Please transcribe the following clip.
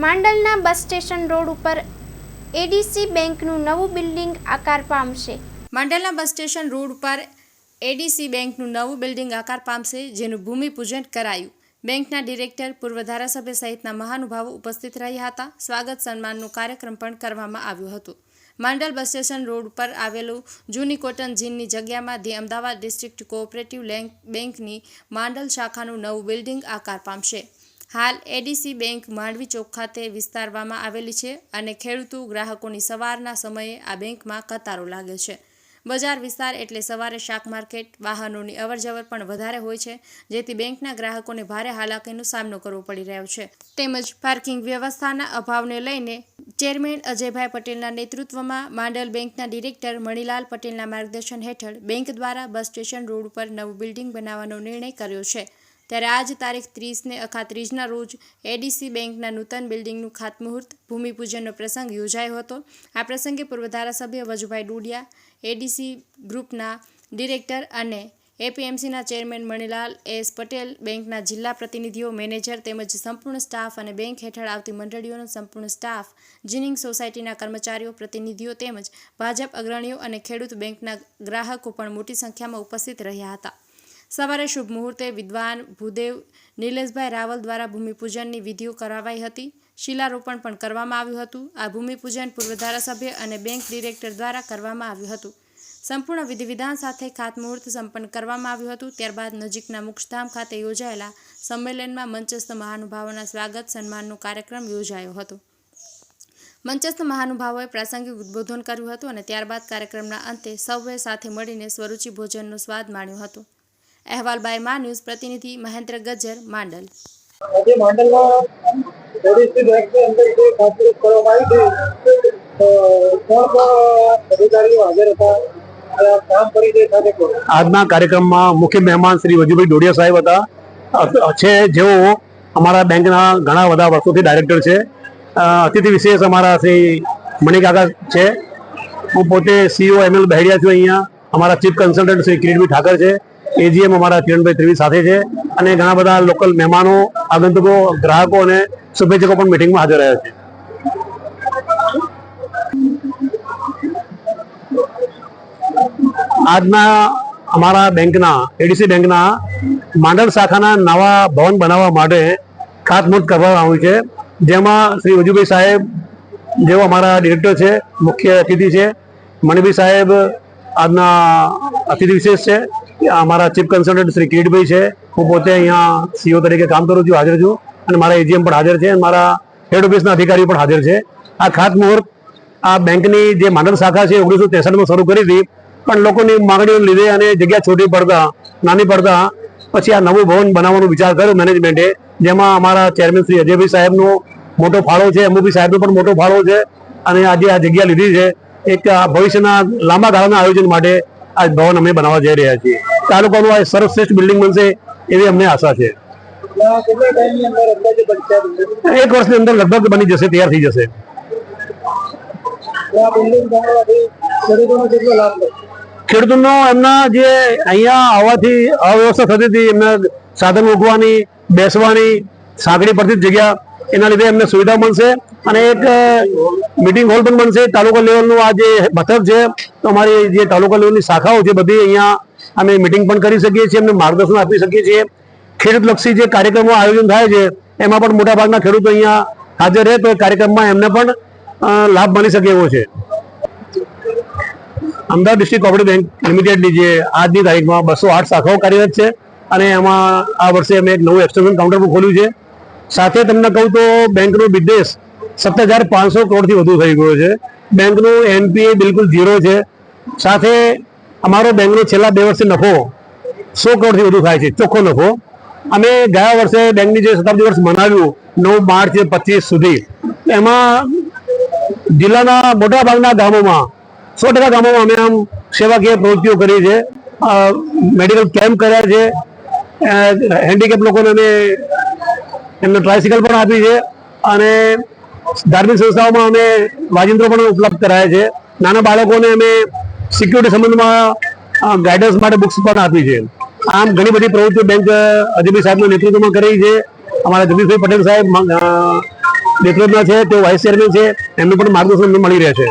માંડલના bus station road ઉપર ADC બેંકનું નવું બિલ્ડિંગ આકાર પામશે. માંડલના બસ સ્ટેશન રોડ ઉપર એડીસી બેંકનું નવું બિલ્ડિંગ આકાર પામશે, જેનું ભૂમિપૂજન કરાયું. બેંકના ડિરેક્ટર, પૂર્વ ધારાસભ્ય સહિતના મહાનુભાવો ઉપસ્થિત રહ્યા હતા. સ્વાગત સન્માનનો કાર્યક્રમ પણ કરવામાં આવ્યો હતો. માંડલ બસ સ્ટેશન રોડ ઉપર આવેલું જૂની કોટન જીનની જગ્યામાં ધી અમદાવાદ ડિસ્ટ્રિક્ટ કોઓપરેટિવ બેંકની માંડલ શાખાનું નવું બિલ્ડિંગ આકાર પામશે. હાલ એડીસી બેંક માંડવી ચોક ખાતે વિસ્તારવામાં આવેલી છે અને ખેડૂતો ગ્રાહકોની સવારના સમયે આ બેંકમાં કતારો લાગે છે. બજાર વિસ્તાર એટલે સવારે શાક માર્કેટ, વાહનોની અવરજવર પણ વધારે હોય છે, જેથી બેંકના ગ્રાહકોને ભારે હાલાકીનો સામનો કરવો પડી રહ્યો છે. તેમજ પાર્કિંગ વ્યવસ્થાના અભાવને લઈને ચેરમેન અજયભાઈ પટેલના નેતૃત્વમાં માંડલ બેંકના ડિરેક્ટર મણિલાલ પટેલના માર્ગદર્શન હેઠળ બેંક દ્વારા બસ સ્ટેશન રોડ ઉપર નવું બિલ્ડિંગ બનાવવાનો નિર્ણય કર્યો છે. ત્યારે આજ તારીખ ત્રીસને અખાત્રીજના રોજ એડીસી બેંકના નૂતન બિલ્ડિંગનું ખાતમુહૂર્ત, ભૂમિપૂજનનો પ્રસંગ યોજાયો હતો. આ પ્રસંગે પૂર્વ ધારાસભ્ય વજુભાઈ ડુડિયા એડીસી ગ્રુપના ડિરેક્ટર અને એપીએમસીના ચેરમેન મણિલાલ એસ પટેલ, બેંકના જિલ્લા પ્રતિનિધિઓ, મેનેજર તેમજ સંપૂર્ણ સ્ટાફ અને બેંક હેઠળ આવતી મંડળીઓનો સંપૂર્ણ સ્ટાફ, જીનિંગ સોસાયટીના કર્મચારીઓ, પ્રતિનિધિઓ તેમજ ભાજપ અગ્રણીઓ અને ખેડૂત બેંકના ગ્રાહકો પણ મોટી સંખ્યામાં ઉપસ્થિત રહ્યા હતા. સવારે શુભ મુહૂર્તે વિદ્વાન ભૂદેવ નિલેશભાઈ રાવલ દ્વારા ભૂમિપૂજનની વિધિઓ કરાવાઈ હતી. શિલારોપણ પણ કરવામાં આવ્યું હતું. આ ભૂમિપૂજન પૂર્વ ધારાસભ્ય અને બેંક ડિરેક્ટર દ્વારા કરવામાં આવ્યું હતું. સંપૂર્ણ વિધિ વિધાન સાથે ખાતમુહૂર્ત સંપન્ન કરવામાં આવ્યું હતું. ત્યારબાદ નજીકના મુક્ષધામ ખાતે યોજાયેલા સંમેલનમાં મંચસ્થ મહાનુભાવોના સ્વાગત સન્માનનો કાર્યક્રમ યોજાયો હતો. મંચસ્થ મહાનુભાવોએ પ્રાસંગિક ઉદ્બોધન કર્યું હતું અને ત્યારબાદ કાર્યક્રમના અંતે સૌએ સાથે મળીને સ્વરૂચિ ભોજનનો સ્વાદ માણ્યો હતો. અહેવાલ બાય મા ન્યૂઝ પ્રતિનિધિ મહેન્દ્ર ગજ્જર માંડલ. આજે માંડલમાં ઓડિસી બેંકની અંદર જે ખાતરી કરવામાં આવી હતી? તો કોણ કોણ અધિકારીઓ હાજર હતા? કામ પરિચય સાથે આજના કાર્યક્રમમાં મુખ્ય મહેમાન શ્રી વજુભાઈ ડોડિયા સાહેબ હતા. છે જેઓ અમારા બેંકના ઘણા બધા વર્ષોથી ડાયરેક્ટર છે. અતિથિ વિશેષ અમારા શ્રી મણિકાકા છે. હું પોતે સીઓ એમએલ બહેડિયા છું અહીંયા. અમારા ચીફ કન્સલ્ટન્ટ શ્રી કિરીટભાઈ ઠાકર છે. એજીએમ અમારા કિરણભાઈ ત્રિવેદી સાથે છે અને ઘણા બધા લોકલ મહેમાનો, આગંતુકો, ગ્રાહકો અને શુભેચ્છકો પણ મિટિંગમાં હાજર રહ્યા છે. આજના અમારા બેંકના એડીસી બેંકના માંડલ શાખાના નવા ભવન બનાવવા માટે ખાતમુહૂર્ત કરવામાં આવ્યું છે. જેમાં શ્રી વજુભાઈ સાહેબ જેઓ અમારા ડિરેક્ટર છે, મુખ્ય અતિથિ છે. મણિભાઈ સાહેબ આજના અતિથિ વિશેષ છે. અમારા ચીફ કન્સલ્ટન્ટ શ્રી કિરીટભાઈ છે. હું પોતે અહીંયા સીઓ તરીકે કામ કરું છું, હાજર છું અને મારા એજીએમ પણ હાજર છે અને મારા હેડ ઓફિસના અધિકારીઓ પણ હાજર છે. આ ખાતમુહૂર્ત આ બેંકની જે માનવ શાખા છે, ઓગણીસો ત્રેસઠમાં શરૂ કરી હતી. પણ લોકોની માગણીઓને લીધે અને જગ્યા છોટી પડતા, નાની પડતા, પછી આ નવું ભવન બનાવવાનો વિચાર કર્યો મેનેજમેન્ટે, જેમાં અમારા ચેરમેન શ્રી અજયભાઈ સાહેબનો મોટો ફાળો છે એમઓપી સાહેબનો પણ મોટો ફાળો છે અને આજે આ જગ્યા લીધી છે. એક ભવિષ્યના લાંબા ગાળાના આયોજન માટે આ ભવન અમે બનાવવા જઈ રહ્યા છીએ. તાલુકાનું આ સર્વશ્રેષ્ઠ બિલ્ડિંગ બનશે એવી અમને આશા છે. એક વર્ષની અંદર લગભગ બની જશે, તૈયાર થઈ જશે. ખેડૂતોનો એમના જે અહીંયા આવવાથી અવ્યવસ્થા થતી હતી, એમને સાધન મૂકવાની બેસવાની, સાંકડી પડતી જગ્યા, એના લીધે એમને સુવિધા મળશે અને એક મીટિંગ હોલ પણ બનશે. તાલુકા લેવલનું આ જે મથક છે, તો અમારી જે તાલુકા લેવલની શાખાઓ છે, બધી અહીંયા અમે મિટિંગ પણ કરી શકીએ છીએ, એમને માર્ગદર્શન આપી શકીએ છીએ. ખેડૂતલક્ષી જે કાર્યક્રમો આયોજન થાય છે, એમાં પણ મોટાભાગના ખેડૂતો અહીંયા હાજર રહે, તો એ કાર્યક્રમમાં એમને પણ લાભ મળી શકે એવો છે. અમદાવાદ ડિસ્ટ્રિક્ટ કોઓપરેટિવ બેંક લિમિટેડની જે આજની તારીખમાં બસો આઠ શાખાઓ કાર્યરત છે, અને એમાં આ વર્ષે અમે એક નવું એક્સટેન્શન કાઉન્ટર પણ ખોલ્યું છે. સાથે તમને કહું તો બેંકનો બિઝનેસ સત્તર હજાર પાંચસો કરોડથી વધુ થઈ ગયો છે. બેંકનું એનપીએ બિલકુલ ઝીરો છે. સાથે અમારો બેંકનો છેલ્લા બે વર્ષે નફો સો કરોડથી વધુ થાય છે, ચોખ્ખો નફો. અમે ગયા વર્ષે બેંકની જે શતાબ્દી વર્ષ મનાવ્યું, નવ માર્ચ પચીસ સુધી, એમાં જિલ્લાના મોટા ભાગના ગામોમાં, સો ટકા ગામોમાં અમે આમ સેવાકીય પ્રવૃત્તિઓ કરી છે. મેડિકલ કેમ્પ કર્યા છે. હેન્ડીકેપ લોકોને અમે એમને ટ્રાયસિકલ પણ આપી છે. અને ધાર્મિક સંસ્થાઓમાં અમે વાજિંત્રો પણ ઉપલબ્ધ કરાયા છે. નાના બાળકોને અમે સિક્યુરિટી સંબંધમાં ગાઈડન્સ માટે બુક્સ પણ આપી છે. આમ ઘણી બધી પ્રવૃત્તિઓ બેંક અજયભાઈ સાહેબના નેતૃત્વમાં કરી છે. અમારા જગદીશભાઈ પટેલ સાહેબ નેતૃત્વના છે, તેઓ વાઇસ ચેરમેન છે. એમનું પણ માર્ગદર્શન મળી રહે છે.